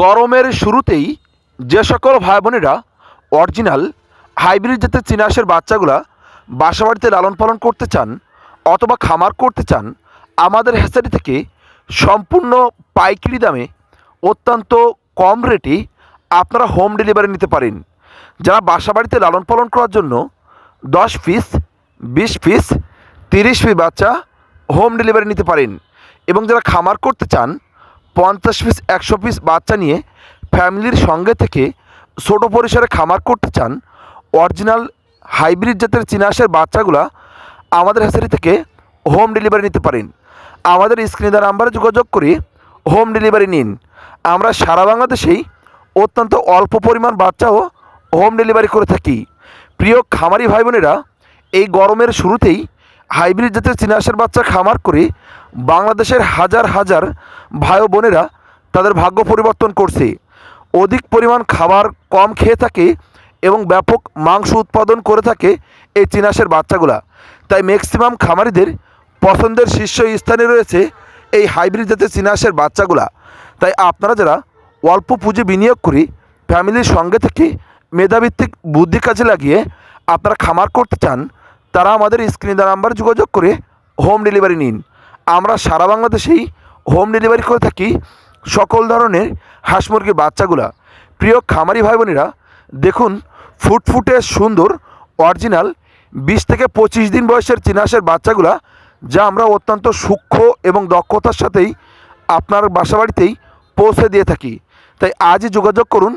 গরমের শুরুতেই যে সকল ভাই বোনেরা অরিজিনাল, হাইব্রিড জাতের চিনাশের বাচ্চাগুলা বাসা বাড়িতে লালন পালন করতে চান অথবা খামার করতে চান, আমাদের হ্যাচারি থেকে সম্পূর্ণ পাইকারি দামে অত্যন্ত কম রেটে আপনারা হোম ডেলিভারি নিতে পারেন। যারা বাসা বাড়িতে লালন পালন করার জন্য দশ পিস, বিশ পিস, তিরিশ পিস বাচ্চা হোম ডেলিভারি নিতে পারেন এবং যারা খামার করতে চান পঞ্চাশ পিস একশো পিস বাচ্চা নিয়ে ফ্যামিলির সঙ্গে থেকে ছোটো পরিসরে খামার করতে চান, অরিজিনাল হাইব্রিড জাতের চিনাসের বাচ্চাগুলা আমাদের হ্যাচারি থেকে হোম ডেলিভারি নিতে পারেন। আমাদের স্ক্রিনে দেওয়া নাম্বারে যোগাযোগ করে হোম ডেলিভারি নিন। আমরা সারা বাংলাদেশেই অত্যন্ত অল্প পরিমাণ বাচ্চাও হোম ডেলিভারি করে থাকি। প্রিয় খামারি ভাই বোনেরা এই গরমের শুরুতেই হাইব্রিড জাতের চিনাসের বাচ্চা খামার করে বাংলাদেশের হাজার হাজার ভাই বোনেরা তাদের ভাগ্য পরিবর্তন করছে। অধিক পরিমাণ খাবার কম খেয়ে থাকে এবং ব্যাপক মাংস উৎপাদন করে থাকে এই চিনাসের বাচ্চাগুলা। তাই ম্যাক্সিমাম খামারিদের পছন্দের শীর্ষ স্থানে রয়েছে এই হাইব্রিড জাতের চিনাসের বাচ্চাগুলা। তাই আপনারা যারা অল্প পুঁজি বিনিয়োগ করে ফ্যামিলির সঙ্গে থেকে মেধাভিত্তিক বুদ্ধি কাজে লাগিয়ে আপনারা খামার করতে চান তারা আমাদের স্ক্রিনে দেওয়া নাম্বার যোগাযোগ করে হোম ডেলিভারি নিন। আমরা সারা বাংলাদেশেই হোম ডেলিভারি করে থাকি সকল ধরনের হাঁস মুরগির বাচ্চাগুলা। প্রিয় খামারি ভাই বোনেরা দেখুন ফুটফুটে সুন্দর, অরিজিনাল, বিশ থেকে পঁচিশ দিন বয়সের চিনাসের বাচ্চাগুলা, যা আমরা অত্যন্ত সূক্ষ্ম এবং দক্ষতার সাথেই আপনার বাসাবাড়িতেই পৌঁছে দিয়ে থাকি। তাই আজই যোগাযোগ করুন